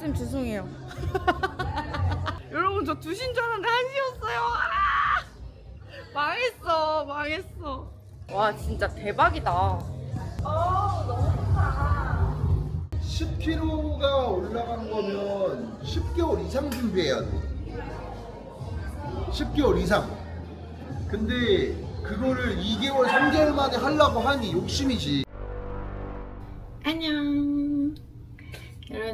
쌤 죄송해요. 여러분 저 2시인 줄 알았는데 1시였어요. 아! 망했어 망했어. 와 진짜 대박이다. 10kg가 올라간 거면 10개월 이상 준비해야 돼. 10개월 이상. 근데 그거를 2개월, 3개월 만에 하려고 하니 욕심이지. 안녕.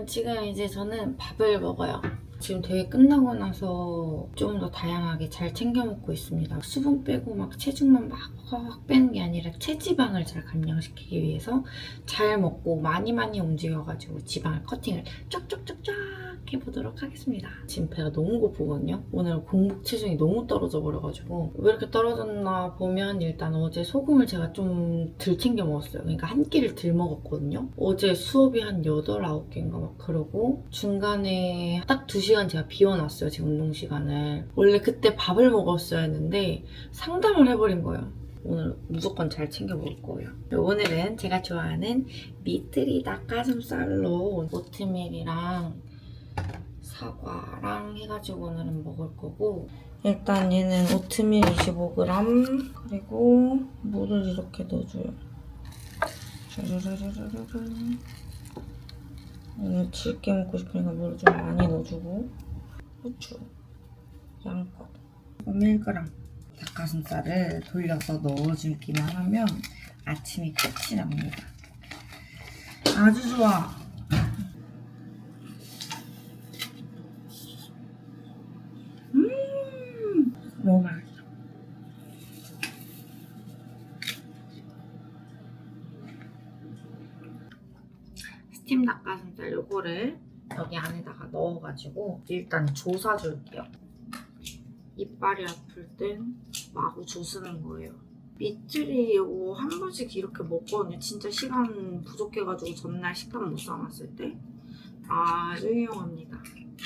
지금 이제 저는 밥을 먹어요. 지금 대회 끝나고 나서 좀 더 다양하게 잘 챙겨 먹고 있습니다. 수분 빼고 막 체중만 막 확 빼는 게 아니라 체지방을 잘 감량시키기 위해서 잘 먹고 많이 많이 움직여가지고 지방을 커팅을 쫙쫙쫙쫙 해보도록 하겠습니다. 지금 배가 너무 고프거든요. 오늘 공복 체중이 너무 떨어져 버려가지고 왜 이렇게 떨어졌나 보면 일단 어제 소금을 제가 좀 덜 챙겨 먹었어요. 그러니까 한 끼를 덜 먹었거든요. 어제 수업이 한 8, 9개인가 막 그러고 중간에 딱 2시 간 제가 비워놨어요. 제 운동 시간을. 원래 그때 밥을 먹었어야 했는데 상담을 해버린 거예요. 오늘 무조건 잘 챙겨 먹을 거예요. 오늘은 제가 좋아하는 미트리 닭가슴살로 오트밀이랑 사과랑 해가지고 오늘은 먹을 거고 일단 얘는 오트밀 25g 그리고 물을 이렇게 넣어줘요. 쭈루루루루루. 오늘 질게 먹고 싶으니까 물을 좀 많이 넣어주고 후추 양껏 1g 닭가슴살을 돌려서 넣어주기만 하면 아침이 끝이 납니다. 아주 좋아. 음, 너무 맛있어. 스팀 요거를 여기 안에다가 넣어가지고 일단 조사 줄게요. 이빨이 아플 땐 마구 조스는 거예요. 밑줄이 이거 한 번씩 이렇게 먹거든요. 진짜 시간 부족해가지고 전날 식단 못 사놨을 때 아주 유용합니다.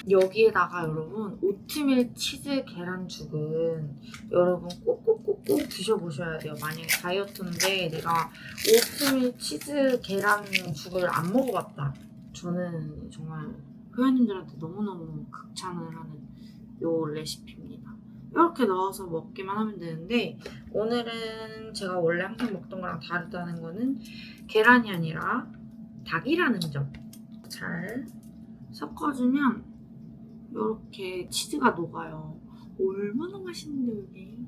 여기에다가 여러분 오트밀 치즈 계란죽은 여러분 꼭꼭꼭꼭 드셔보셔야 돼요. 만약에 다이어트인데 내가 오트밀 치즈 계란죽을 안 먹어봤다. 저는 정말 회원님들한테 너무너무 극찬을 하는 요 레시피입니다. 이렇게 넣어서 먹기만 하면 되는데 오늘은 제가 원래 항상 먹던 거랑 다르다는 거는 계란이 아니라 닭이라는 점. 잘 섞어주면 이렇게 치즈가 녹아요. 얼마나 맛있는데 이게.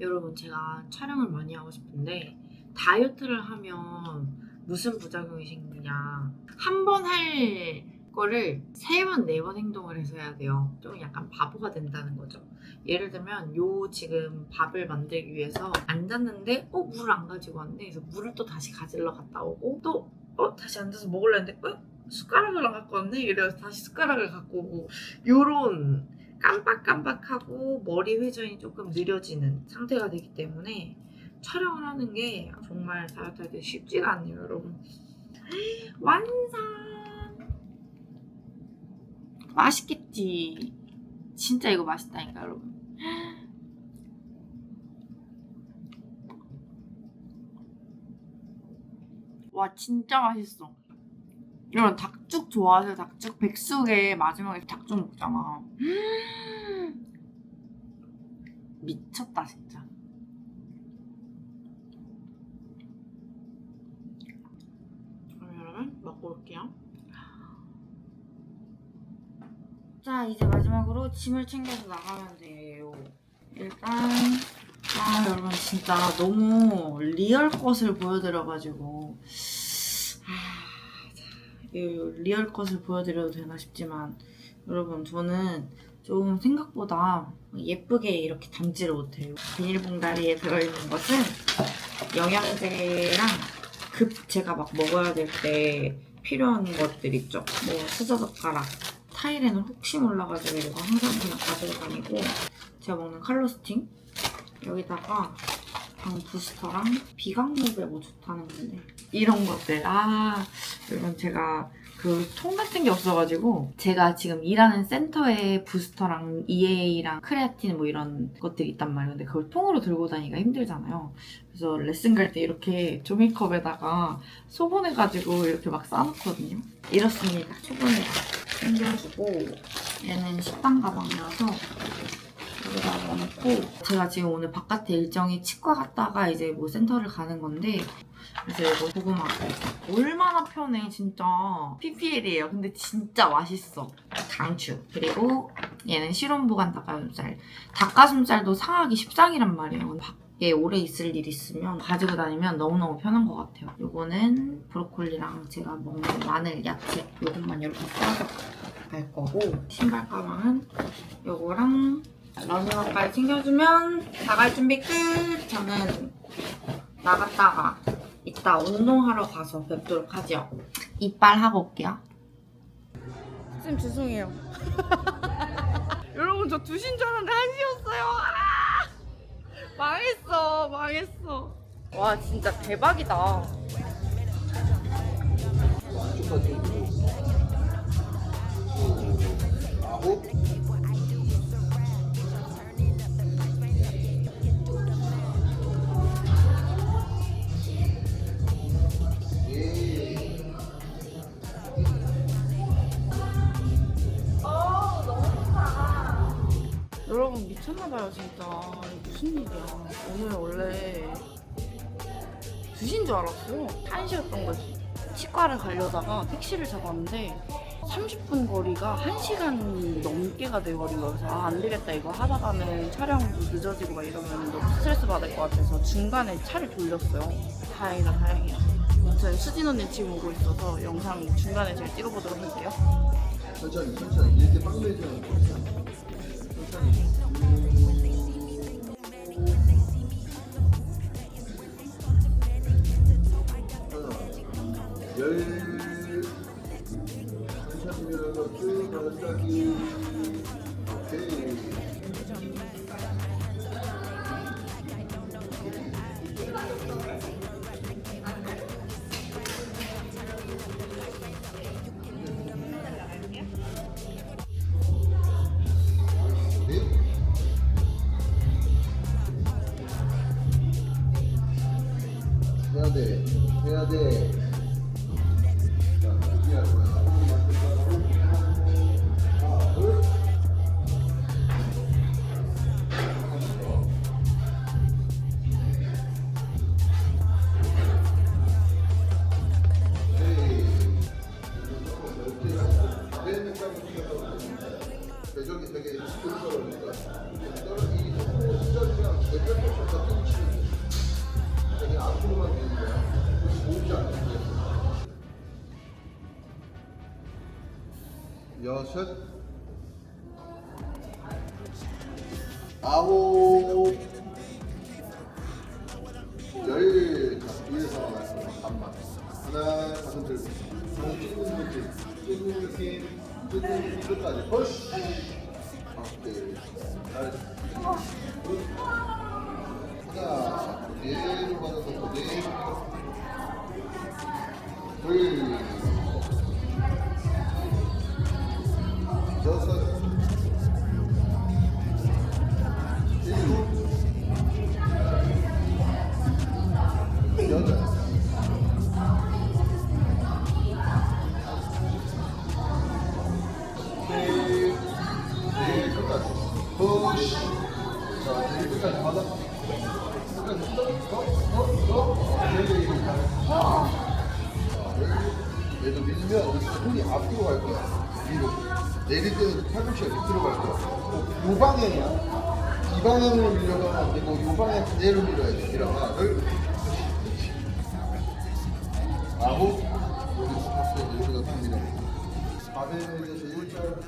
여러분 제가 촬영을 많이 하고 싶은데 다이어트를 하면 무슨 부작용이 생 기냐. 한 번 할 거를 세 번, 네 번 행동을 해서 해야 돼요. 좀 약간 바보가 된다는 거죠. 예를 들면 요 지금 밥을 만들기 위해서 앉았는데 어 물을 안 가지고 왔네. 그래서 물을 또 다시 가지러 갔다 오고 또 어 다시 앉아서 먹으려 했는데 어 숟가락을 안 갖고 왔네. 이래서 다시 숟가락을 갖고 오고 요런 깜빡깜빡하고 머리 회전이 조금 느려지는 상태가 되기 때문에 촬영을 하는 게 정말 다이어트 할 때 쉽지가 않네요, 여러분. 완성! 맛있겠지. 진짜 이거 맛있다니까, 여러분. 와, 진짜 맛있어. 여러분, 닭죽 좋아하세요? 닭죽? 백숙에 마지막에 닭죽 먹잖아. 미쳤다, 진짜. 그럼 여러분, 먹고 올게요. 자, 이제 마지막으로 짐을 챙겨서 나가면 돼요. 일단, 아, 여러분, 진짜 너무 리얼 것을 보여드려가지고, 아, 리얼 것을 보여드려도 되나 싶지만, 여러분, 저는 좀 생각보다 예쁘게 이렇게 담지를 못해요. 비닐봉다리에 들어있는 것은 영양제랑 급 제가 막 먹어야 될 때 필요한 것들 있죠. 뭐 수저젓가락, 타이레는 혹시 몰라가지고 이거 항상 그냥 가지고 다니고 제가 먹는 칼로스팅 여기다가 방 부스터랑 비강목에 뭐 좋다는 건데 이런 것들 아 여러분 제가 그 통 같은 게 없어가지고 제가 지금 일하는 센터에 부스터랑 EA랑 크레아틴 뭐 이런 것들이 있단 말이에요. 근데 그걸 통으로 들고 다니기가 힘들잖아요. 그래서 레슨 갈 때 이렇게 종이컵에다가 소분해가지고 이렇게 막 싸놓거든요. 이렇습니다. 소분해 챙겨주고 얘는 식당 가방이라서 여기다 넣어놓고 제가 지금 오늘 바깥에 일정이 치과 갔다가 이제 뭐 센터를 가는 건데 이제 뭐 고구마 얼마나 편해 진짜 PPL이에요. 근데 진짜 맛있어. 강추. 그리고 얘는 실온보관 닭가슴살. 닭가슴살도 상하기 십상이란 말이에요. 밖에 오래 있을 일 있으면 가지고 다니면 너무너무 편한 것 같아요. 요거는 브로콜리랑 제가 먹는 마늘 야채. 요것만 이렇게 싸서 갈 거고 신발 가방은 요거랑 러닝화까지 챙겨주면 나갈 준비 끝! 저는 나갔다가 이따 운동하러 가서 뵙도록 하죠. 이빨 하고 올게요. 쌤 죄송해요. 여러분 저 2시인 줄 알았는데 1시였어요. 아! 망했어. 망했어. 와 진짜 대박이다. 아홉 미쳤나봐요 진짜. 무슨 일이야. 오늘 원래 2시인 줄 알았어요. 1시였던 거지. 치과를 가려다가 택시를 잡았는데 30분 거리가 1시간 넘게가 돼버린 거여서 아, 안 되겠다 이거 하다가는 촬영도 늦어지고 막 이러면 너무 스트레스 받을 것 같아서 중간에 차를 돌렸어요. 다행이다 다행이야. 아무튼 수진 언니 지금 오고 있어서 영상 중간에 제가 찍어보도록 할게요. 천천히 천천히 이렇게 빵 매지 않고 하나 열 천천히 밀어 여섯, 아홉, 열. 자, 위에서 나왔어. 반만. 하나, 가슴 들고. 좀 찍는 느낌. 찍는 느낌. 찍는 느낌 끝까지. 푸시. 오케이. 잘했어. 하나, 내릴 때는 팔꿈치가 밑으로 갈 거야. 어, 요 방향이야. 이 방향으로 밀려가면 안 되고 요 방향 그대로 밀어야 돼. 이런 하나를 아홉 여기서 다섯 여기서 딱 밀어. 바벨에서 일절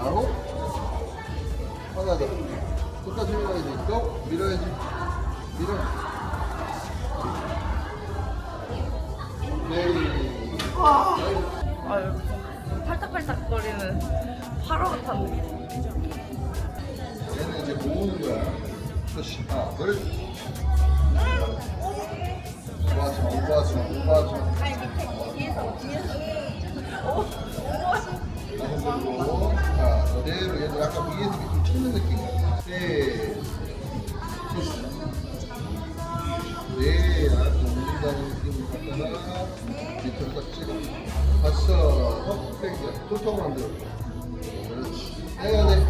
아홉. 하나 더. 끝까지 밀어야지. 또 밀어야지. 밀어. 네. 아 여기 팔딱팔딱 거리는 파로 같은 느낌. 얘는 이제 모으는 거야. 그렇지. 하나, 둘. 오버하지 마, 오버하지 마, 톡톡 만들어. 그렇지. 해야 돼.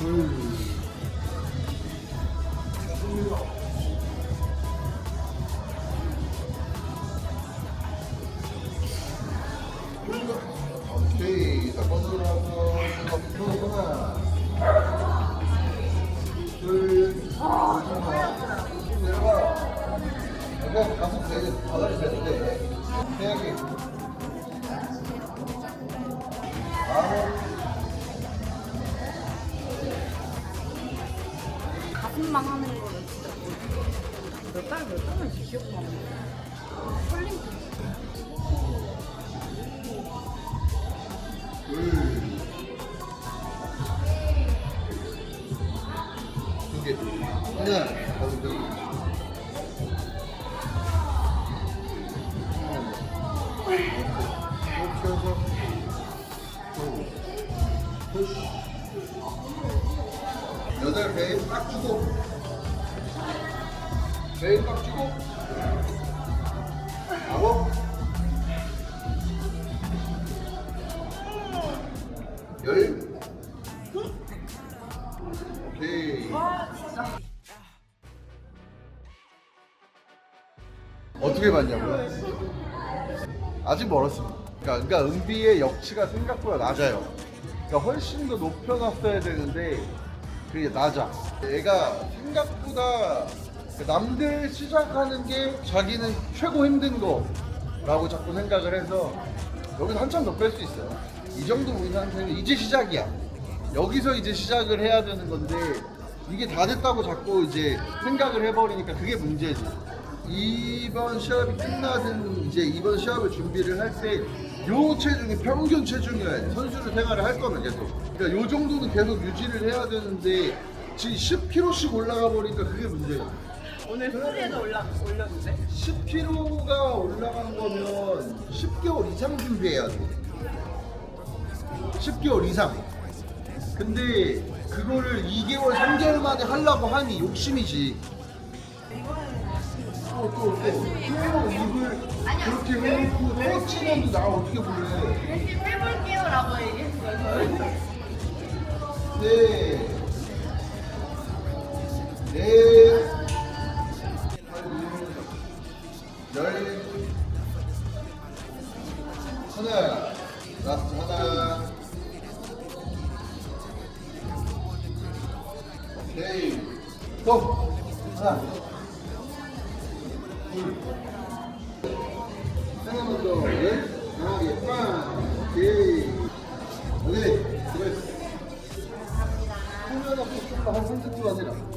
둘. 오케이. 자, 하고, 푸시. 여덟 배딱 주고. 배딱 주고. 아홉. 열. 어떻게 봤냐고요? 아직 멀었습니다. 그러니까, 그러니까 은비의 역치가 생각보다 낮아요. 그러니까 훨씬 더 높여놨어야 되는데 그게 낮아. 얘가 생각보다 그 남들 시작하는 게 자기는 최고 힘든 거라고 자꾸 생각을 해서 여기서 한참 더 뺄 수 있어요. 이 정도 보인 상태는 이제 시작이야. 여기서 이제 시작을 해야 되는 건데 이게 다 됐다고 자꾸 이제 생각을 해버리니까 그게 문제지. 이번 시합이 끝나든 이제 이번 시합을 준비를 할 때 요 체중이 평균 체중이어야 돼. 선수를 생활을 할 거면 계속. 그러니까 요 정도는 계속 유지를 해야 되는데 지금 10kg씩 올라가 버리니까 그게 문제야. 오늘 스토리에도 올라 올렸는데 10kg가 올라간 거면 10개월 이상 준비해야 돼. 10개월 이상. 근데 그거를 2개월, 3개월 만에 하려고 하니 욕심이지. 또, 또, 또. 또 입을 그렇게 해놓고 또 치면도 나 어떻게 볼래. 열심히 해볼게요 라고 얘기했어요. 네. 네. 열. 하나. 라스트 하나. 오케이. 또. 하나. 둘. 하나만 더. 열. 강하게. 빵. 오케이. 오케이. 수고했어. 후면 없이 좀더 한 30분 하시라.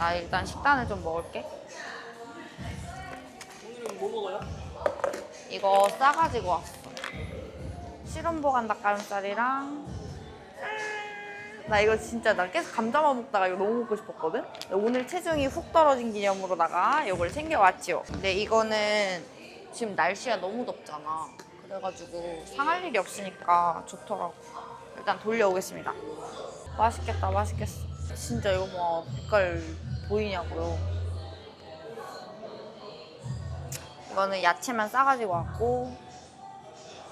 나 일단 식단을 좀 먹을게. 오늘은 뭐 먹어요? 이거 싸가지고 왔어. 실온보관 닭가슴살이랑 나 이거 진짜 나 계속 감자만 먹다가 이거 너무 먹고 싶었거든? 오늘 체중이 훅 떨어진 기념으로다가 이걸 챙겨왔지요. 근데 이거는 지금 날씨가 너무 덥잖아. 그래가지고 상할 일이 없으니까 좋더라고. 일단 돌려오겠습니다. 맛있겠다, 맛있겠어. 진짜 이거 뭐 빛깔 보이냐고요. 이거는 야채만 싸가지고 왔고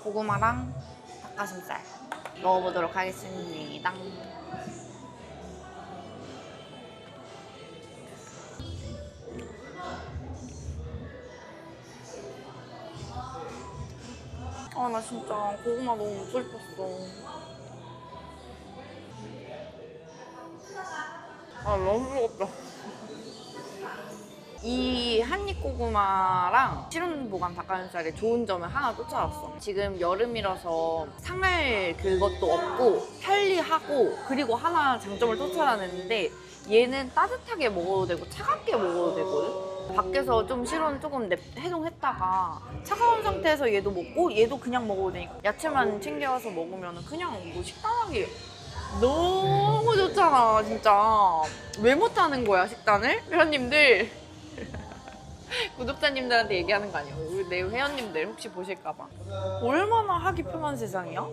고구마랑 닭가슴살 먹어보도록 하겠습니다. 아, 나 진짜 고구마 너무 먹고 싶었어. 아, 너무 먹었다. 이 한입 고구마랑 실온 보관 닭가슴살의 좋은 점을 하나 쫓아왔어. 지금 여름이라서 상할 그것도 없고 편리하고 그리고 하나 장점을 쫓아냈는데 얘는 따뜻하게 먹어도 되고 차갑게 먹어도 되거든. 밖에서 좀 실온 조금 냅- 해동했다가 차가운 상태에서 얘도 먹고 얘도 그냥 먹어도 되니까 야채만 챙겨와서 먹으면 그냥 뭐 식단하기 너무 좋잖아 진짜 왜 못하는 거야 식단을? 회원님들 구독자님들한테 얘기하는 거 아니야 우리 내 회원님들 혹시 보실까봐 얼마나 하기 편한 세상이야?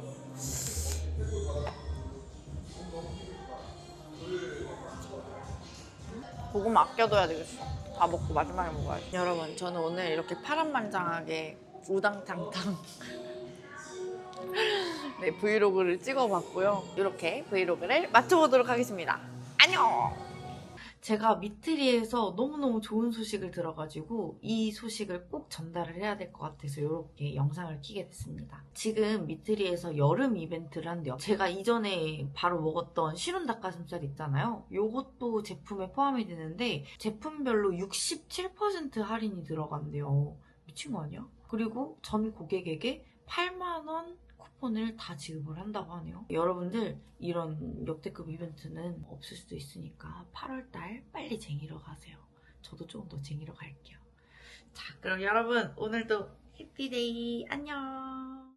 고구마 아껴둬야 되겠어 다 먹고 마지막에 먹어야지 여러분 저는 오늘 이렇게 파란만장하게 우당탕탕 네, 브이로그를 찍어봤고요. 이렇게 브이로그를 마쳐보도록 하겠습니다. 안녕! 제가 미트리에서 너무너무 좋은 소식을 들어가지고 이 소식을 꼭 전달을 해야 될 것 같아서 이렇게 영상을 키게 됐습니다. 지금 미트리에서 여름 이벤트를 한대요. 제가 이전에 바로 먹었던 실온 닭가슴살 있잖아요. 요것도 제품에 포함이 되는데 제품별로 67% 할인이 들어간대요. 미친 거 아니야? 그리고 전 고객에게 8만원 쿠폰을 다 지급을 한다고 하네요. 여러분들 이런 역대급 이벤트는 없을 수도 있으니까 8월달 빨리 쟁이러 가세요. 저도 조금 더 쟁이러 갈게요. 자, 그럼 여러분 오늘도 해피데이 안녕.